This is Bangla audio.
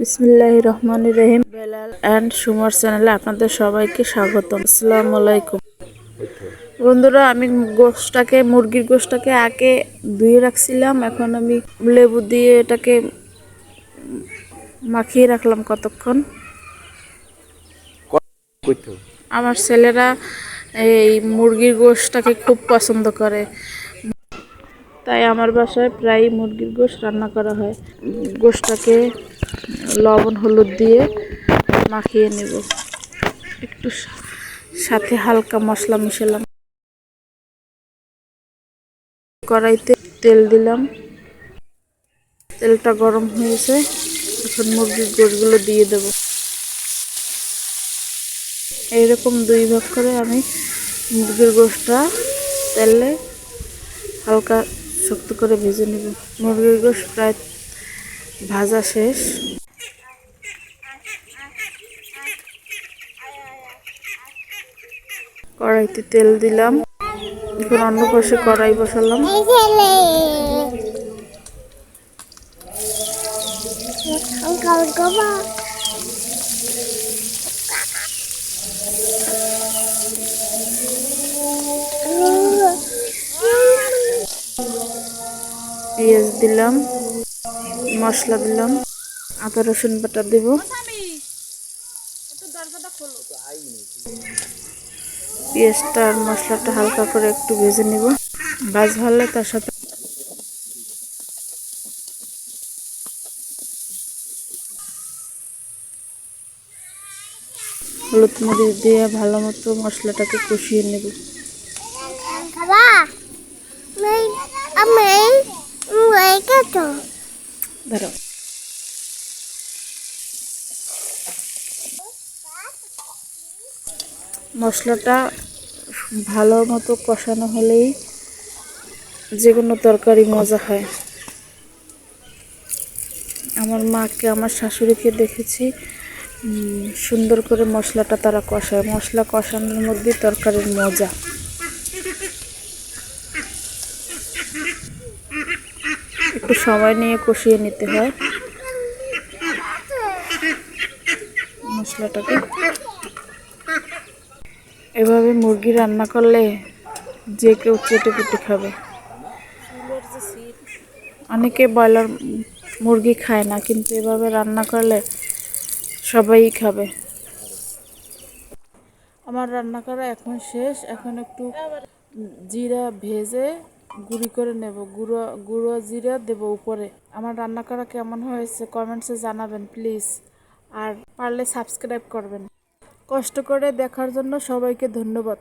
বিসমিল্লাহ রহমান রহিম বেলাল অ্যান্ড সুমার চ্যানেলে আপনাদের সবাইকে স্বাগতম। আসসালামু আলাইকুম। বন্ধুরা আমি গোশটাকে মুরগির গোশটাকে আগে ধুয়ে রাখছিলাম। এখন আমি লেবু দিয়ে এটাকে মাখিয়ে রাখলাম কতক্ষণ। আমার ছেলেরা এই মুরগির গোশটাকে খুব পছন্দ করে। তাই আমার বাসায় প্রায় মুরগির গোশ রান্না করা হয়। গোশটাকে লবণ, হলুদ দিয়ে মাখিয়ে নেব। একটু সাথে হালকা মশলা মিশালাম। কড়াইতে তেল দিলাম। তেলটা গরম হয়েছে। এখন মুরগির গোশগুলো দিয়ে দেবো। এইরকম দুই ভাগ করে আমি মুরগির গোশটা তেলে হালকা শক্ত করে ভেজে নেব। মুরগির গোশ প্রায় ভাজা শেষ। কড়াইতে তেল দিলাম। এখন অন্য পাশে কড়াই বসালাম। পেঁয়াজ দিলাম। মশলা দিলাম। আদা, রসুন বাটা দেব। পেঁয়াজটা আর মশলাটা হালকা করে একটু ভেজে নেব। ভাজ ভালো, তার সাথে হলুদ মরিচ দিয়ে ভালো মতো মশলাটাকে কষিয়ে নেব। আমি ধরো। মশলাটা ভালো মতো কষানো হলেই যে কোনো তরকারি মজা হয়। আমার মাকে, আমার শাশুড়িকে দেখেছি সুন্দর করে মশলাটা তারা কষায়। মশলা কষানোর মধ্যে তরকারির মজা। একটু সময় নিয়ে কষিয়ে নিতে হয়। মশলাটাকে। এভাবে মুরগি রান্না করলে যে কেউ চেটে পুটে খাবে। অনেকে ব্রয়লার মুরগি খায় না, কিন্তু এভাবে রান্না করলে সবাই খাবে। আমার রান্না করা এখন শেষ। এখন একটু জিরা ভেজে গুঁড়ি করে নেব, গুঁড়ো গুঁড়ো জিরা দেবো উপরে। আমার রান্না করা কেমন হয়েছে কমেন্টসে জানাবেন প্লিজ আর পারলে সাবস্ক্রাইব করবেন। কষ্ট করে দেখার জন্য সবাইকে ধন্যবাদ।